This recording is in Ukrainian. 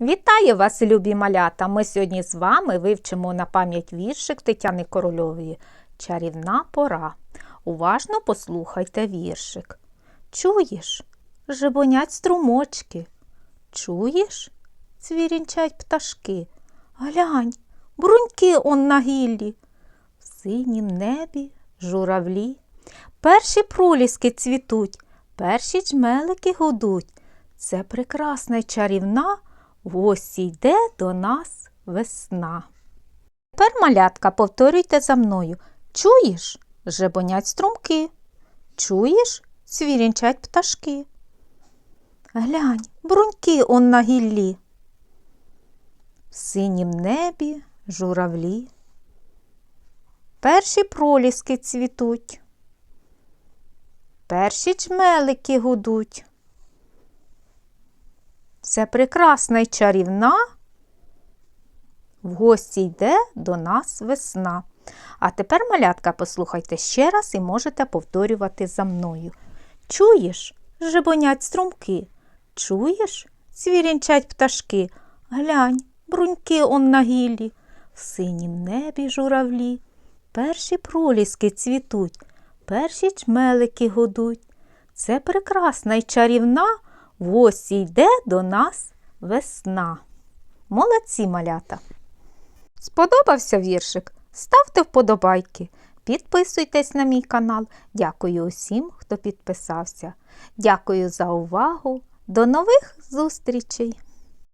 Вітаю вас, любі малята! Ми сьогодні з вами вивчимо на пам'ять віршик Тетяни Корольової Чарівна пора. Уважно послухайте віршик. Чуєш? Жебонять струмочки. Чуєш? Цвірінчать пташки. Глянь, бруньки он на гіллі. В синім небі журавлі. Перші проліски цвітуть, перші джмелики гудуть. Це прекрасна чарівна, в осі йде до нас весна. Тепер, малятка, повторюйте за мною. Чуєш? Жебонять струмки. Чуєш? Свірінчать пташки. Глянь, бруньки он на гіллі. В синім небі журавлі. Перші проліски цвітуть. Перші джмелики гудуть. Це прекрасна й чарівна. В гості йде до нас весна. А тепер, малятка, послухайте ще раз і можете повторювати за мною. Чуєш, жебонять струмки? Чуєш, цвірінчать пташки? Глянь, бруньки он на гіллі, в синім небі журавлі. Перші проліски цвітуть, перші чмелики гудуть. Це прекрасна й чарівна, в осі йде до нас весна. Молодці малята! Сподобався віршик? Ставте вподобайки, підписуйтесь на мій канал. Дякую усім, хто підписався. Дякую за увагу. До нових зустрічей!